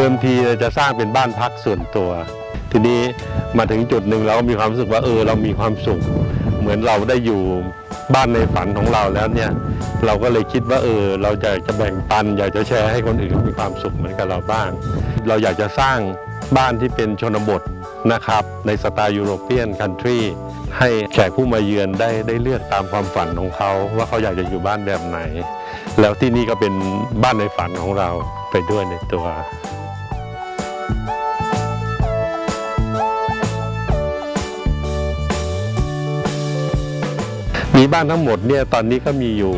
ดิมทีจะสร้างเป็นบ้านพักส่วนตัว ทีนี้มาถึงจุดหนึ่งเราก็มีความรู้สึกว่าเออเรามีความสุข เหมือนเราได้อยู่บ้านในฝันของเราแล้วเนี่ยเราก็เลยคิดว่าเออเราอยากจะแบ่งปัน อยากจะแชร์ให้คนอื่นมีความสุขเหมือนกับเราบ้าง เราอยากจะสร้างบ้านที่เป็นชนบทนะครับในสไตล์ยุโรเปียนคันทรีให้แขกผู้มาเยือนได้ได้เลือกตามความฝันของเขา ว่าเขาอยากจะอยู่บ้านแบบไหน แล้วที่นี่ก็เป็นบ้านในฝันของเราไปด้วยในตัว มีบ้านทั้งหมดเนี่ยตอนนี้ก็มีอยู่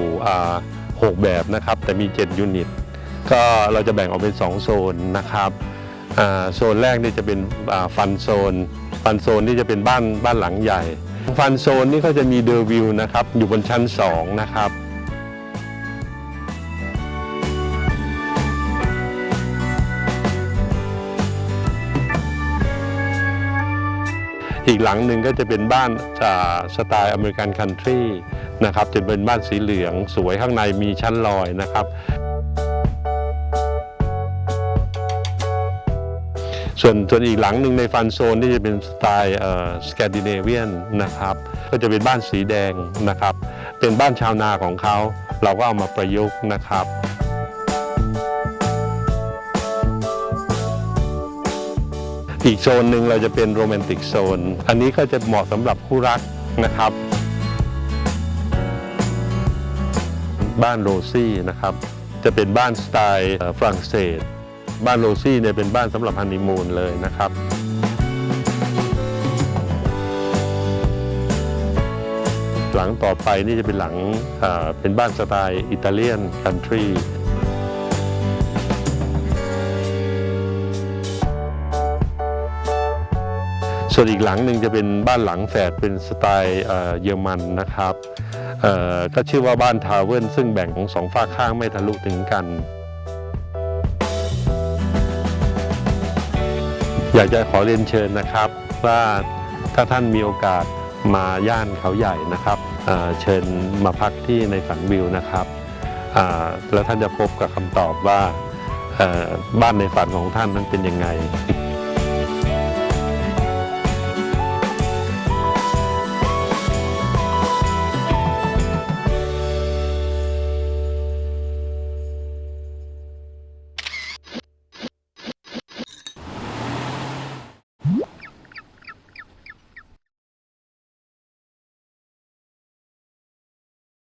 6 แบบนะครับ แต่มี 7 ยูนิต ก็เราจะแบ่งออกเป็น 2 โซนนะครับโซนแรกนี่จะเป็นฟันโซน ฟันโซนนี่จะเป็นบ้านบ้านหลังใหญ่ ฟันโซนนี่ก็จะมีเดอร์วิวนะครับ อยู่บนชั้น 2 นะครับ อีกหลังหนึ่งก็จะเป็นบ้านจาสไตล์อเมริกันคันทรีนะครับจะเป็นบ้านสีเหลืองสวยข้างในมีชั้นลอยนะครับ ส่วนส่วนอีกหลังหนึ่งในฟันโซนที่จะเป็นสไตล์สแกนดิเนเวียนนะครับก็จะเป็นบ้านสีแดงนะครับ เป็นบ้านชาวนาของเขา เราก็เอามาประยุกต์นะครับ อีกโซนหนึ่งเราจะเป็นโรแมนติกโซน อันนี้ก็จะเหมาะสำหรับคู่รักนะครับ บ้านโรซี่นะครับ จะเป็นบ้านสไตล์ฝรั่งเศส บ้านโรซี่เนี่ยเป็นบ้านสำหรับฮันนีมูนเลยนะครับหลังต่อไปนี่จะเป็นหลังเอ่อเป็นบ้านสไตล์อิตาเลียนคันทรี ส่วนอีกหลังหนึ่งจะเป็นบ้านหลังแฝดเป็นสไตล์เยอรมันนะครับก็ชื่อว่าบ้านทาวเวิลซึ่งแบ่งของสองฝากข้างไม่ทะลุถึงกัน อยากจะขอเรียนเชิญนะครับ ว่าถ้าท่านมีโอกาสมาย่านเขาใหญ่นะครับเเชิญมาพักที่ในฝันวิวนะครับแล้วท่านจะพบกับคำตอบว่าบ้านในฝันของท่านนั้นเป็นยังไง